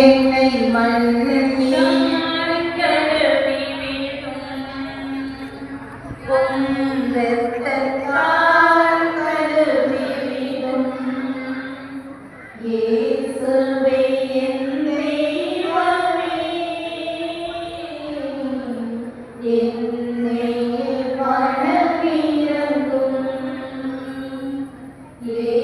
என்னை மன்னி என்னை பணப்பிறங்கும் ஏ